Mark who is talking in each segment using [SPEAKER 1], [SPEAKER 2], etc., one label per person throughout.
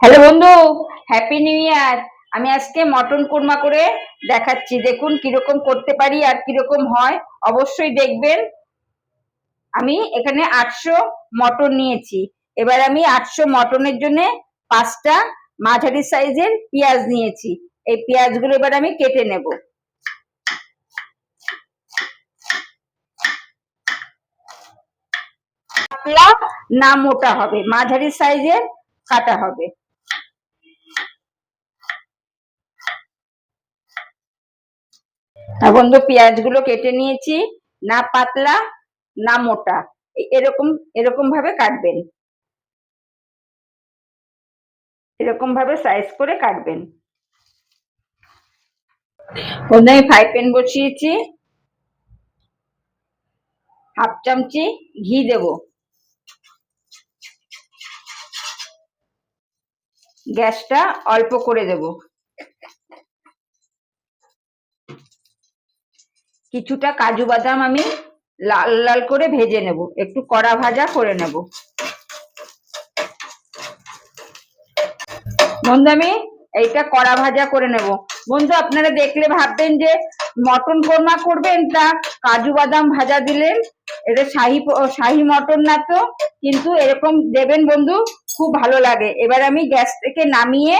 [SPEAKER 1] Hello বন্ধু। Happy new year আমি আজকে মটন কোরমা করে দেখাচ্ছি। দেখুন কীরকম করতে পারি আর কীরকম হয়। অবশ্যই দেখবেন। আমি এখানে আটশো মটন নিয়েছি। এবার আমি আটশো মটনের জন্য পাঁচটা মাঝারি সাইজের পেঁয়াজ নিয়েছি। এই পেঁয়াজগুলো এবার আমি কেটে নেব। না মোটা হবে। মাঝারি সাইজের কাটা হবে। আর তো পেঁয়াজগুলো কেটে নিয়েছি, না পাতলা, না মোটা। এরকম এরকম ভাবে কাটবেন। এরকম ভাবে সাইজ করে কাটবেন। আমি ফ্রাই প্যান বসিয়েছি। হাফ চামচি ঘি দেব। গ্যাসটা অল্প করে দেব। কিছুটা কাজু বাদাম আমি লাল লাল করে ভেজে নেব। একটু কড়া ভাজা করে নেব। বন্ধু, আমি এইটা কড়া ভাজা করে নেব। বন্ধু, আপনারা দেখলে ভাববেন যে মটন কোরমা করবেন তা কাজু বাদাম ভাজা দিলেন, এটা শাহি শাহি মটন না তো, কিন্তু এরকম দেবেন বন্ধু, খুব ভালো লাগে। এবার আমি গ্যাস থেকে নামিয়ে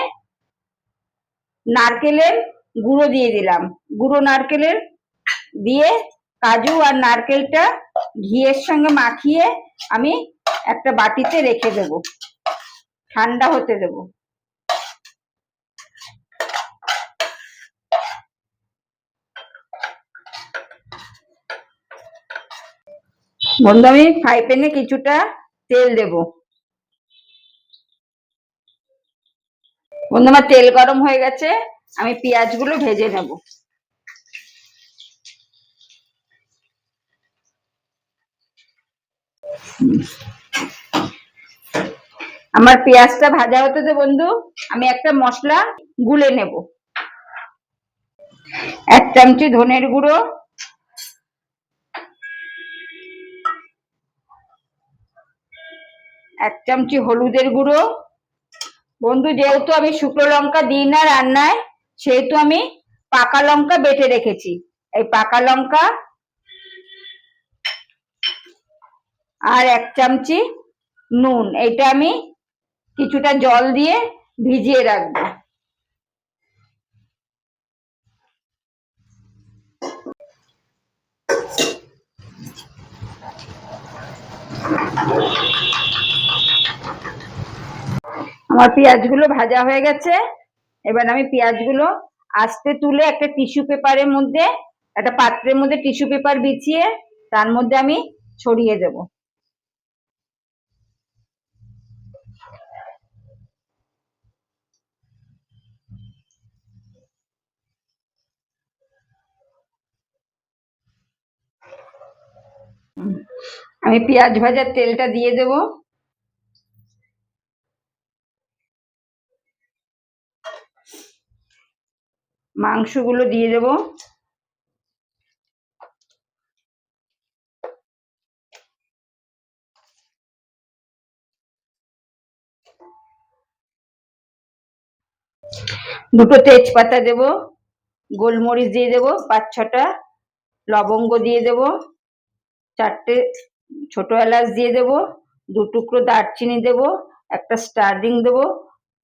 [SPEAKER 1] নারকেলের গুঁড়ো দিয়ে দিলাম। গুঁড়ো নারকেলের দিয়ে কাজু আর নারকেলটা ঘিয়ের সঙ্গে মাখিয়ে আমি একটা বাটিতে রেখে দেব। ঠান্ডা হতে দেব। বন্ধু, আমি ফ্রাই প্যানে কিছুটা তেল দেব। বন্ধু, আমার তেল গরম হয়ে গেছে, আমি পেঁয়াজগুলো ভেজে নেব। আমার পেঁয়াজটা ভাজা হতে দে বন্ধু, আমি একটা মশলা গুলে নেব। এক চামচি ধনের গুঁড়ো। এক চামচি হলুদের গুঁড়ো। বন্ধু, যেহেতু আমি শুকনো লঙ্কা দিই না রান্নায়, সেহেতু আমি পাকা লঙ্কা বেটে রেখেছি। এই পাকা লঙ্কা আর এক চামচি নুন। এটা আমি কিছুটা জল দিয়ে ভিজিয়ে রাখব। আমার পেঁয়াজগুলো ভাজা হয়ে গেছে। এবার আমি পেঁয়াজগুলো আস্তে তুলে একটা টিস্যু পেপারের মধ্যে, একটা পাত্রের মধ্যে টিস্যু পেপার বিছিয়ে তার মধ্যে আমি ছড়িয়ে দেব। আমি পেঁয়াজ ভাজার তেলটা দিয়ে দেব। মাংসগুলো দিয়ে দেব। দুটো তেজপাতা দেব, গোলমরিচ দিয়ে দেব, পাঁচ ছটা লবঙ্গ দিয়ে দেব, চারটে ছোট এলাচ দিয়ে দেব, দু টুকরো দারচিনি দেব, একটা স্টার্ডিং দেব,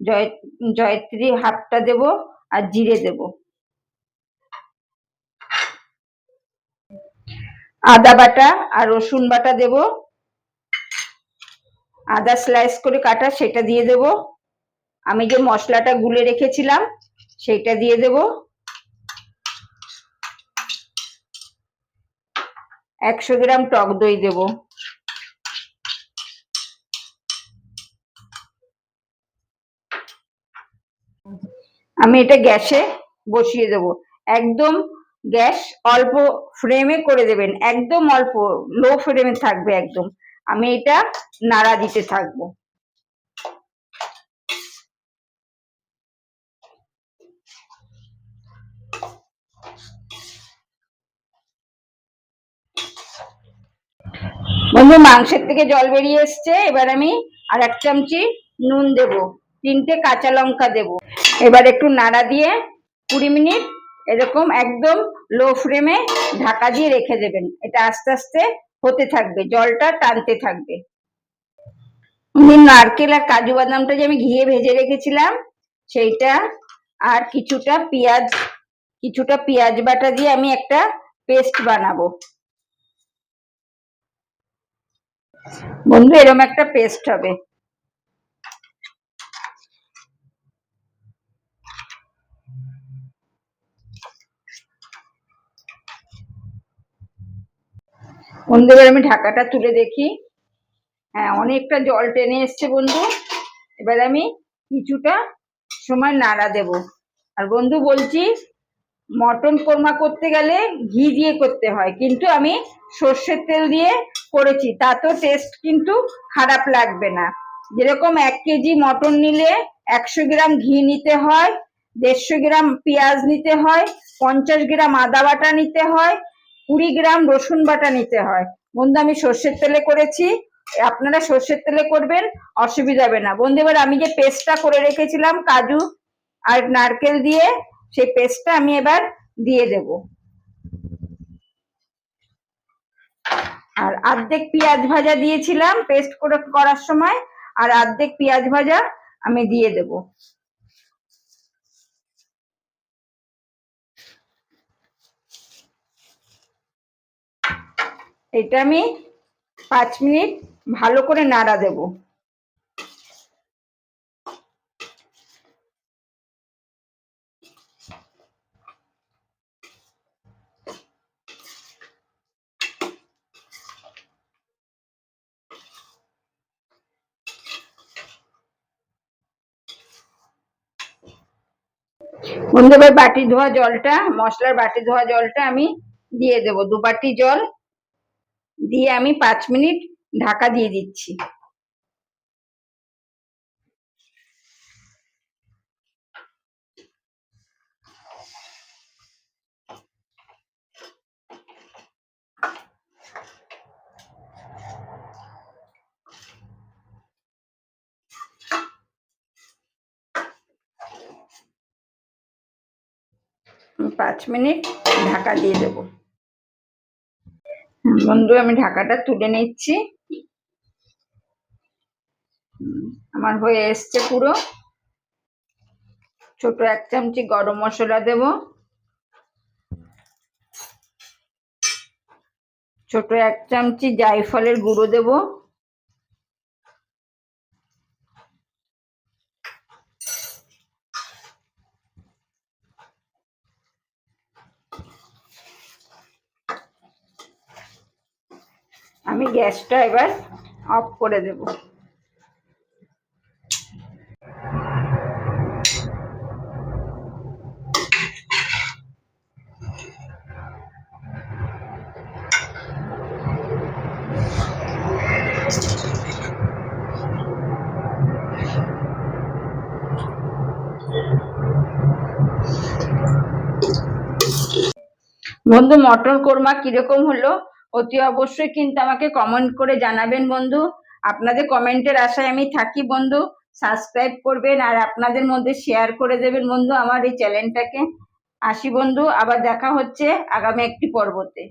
[SPEAKER 1] জয়, জয়ত্রী হাফটা দেব আর জিরে দেব। আদা বাটা আর রসুন বাটা দেব। আদা স্লাইস করে কাটা, সেটা দিয়ে দেব। আমি যে মশলাটা গুলে রেখেছিলাম, সেটা দিয়ে দেব। একশো গ্রাম টক দই দেব। আমি এটা গ্যাসে বসিয়ে দেব। একদম গ্যাস অল্প ফ্লেমে করে দেবেন। একদম অল্প, লো ফ্লেমে থাকবে একদম। আমি এটা নাড়া দিতে থাকব। বন্ধু, মাংসের থেকে জল বেরিয়ে এসছে। এবার আমি আর এক চামচি নুন দেব, তিনটে কাঁচা লঙ্কা দেব। এবার একটু নাড়া দিয়ে কুড়ি মিনিট এরকম একদম লো ফ্লেমে ঢাকা দিয়ে রেখে দেবেন। এটা আস্তে আস্তে হতে থাকবে, জলটা টানতে থাকবে। নারকেল আর কাজু বাদামটা যে আমি ঘিয়ে ভেজে রেখেছিলাম, সেইটা আর কিছুটা পেঁয়াজ কিছুটা পেঁয়াজ বাটা দিয়ে আমি একটা পেস্ট বানাবো। বন্ধু এরকম একটা পেস্ট হবে। বন্ধু, এবার আমি ঢাকাটা তুলে দেখি। হ্যাঁ অনেকটা জল টেনে এসছে বন্ধু। এবার আমি কিছুটা সময় নাড়া দেব। আর বন্ধু, বলছি মটন কোরমা করতে গেলে ঘি দিয়ে করতে হয়। কিন্তু আমি সর্ষের তেল দিয়ে করেছি, তাতেও টেস্ট কিন্তু খারাপ লাগবে না। যেরকম এক কেজি মটন নিলে একশো গ্রাম ঘি নিতে হয়, দেড়শো গ্রাম পেঁয়াজ নিতে হয়, পঞ্চাশ গ্রাম আদা বাটা নিতে হয়, কুড়ি গ্রাম রসুন বাটা নিতে হয়। বন্ধু, আমি সর্ষের তেলে করেছি, আপনারা সর্ষের তেলে করবেন, অসুবিধা হবে না। বন্ধু, এবার আমি যে পেস্টটা করে রেখেছিলাম, কাজু আর নারকেল দিয়ে সেই পেস্টটা আমি এবার দিয়ে দেব। আর অর্ধেক পেঁয়াজ ভাজা দিয়েছিলাম পেস্ট করে করার সময়, আর অর্ধেক পেঁয়াজ ভাজা আমি দিয়ে দেব। এটা আমি পাঁচ মিনিট ভালো করে নাড়া দেব। বন্ধু বাটি ধোয়া জলটা, মশলার বাটি ধোয়া জলটা আমি দিয়ে দেবো। দু বাটি জল দিয়ে আমি পাঁচ মিনিট ঢাকা দিয়ে দিচ্ছি। পাঁচ মিনিট ঢাকা দিয়ে দেবো। বন্ধু, আমি ঢাকাটা তুলে নিচ্ছি। আমার হয়ে এসছে পুরো। ছোট এক চামচি গরম মশলা দেব। ছোট এক চামচি জায়ফলের গুঁড়ো দেব। আমি গ্যাসটা এবার অফ করে দেব। বন্ধু মটর কোরমা কীরকম হলো? অতি অবশ্যই কিন্তু আমাকে কমেন্ট করে জানাবেন বন্ধু। আপনাদের কমেন্টের আশায় আমি থাকি বন্ধু। সাবস্ক্রাইব করবেন আর আপনাদের মধ্যে শেয়ার করে দেবেন বন্ধু আমার এই চ্যানেলটাকে আসি বন্ধু, আবার দেখা হচ্ছে আগামী একটি পর্বতে।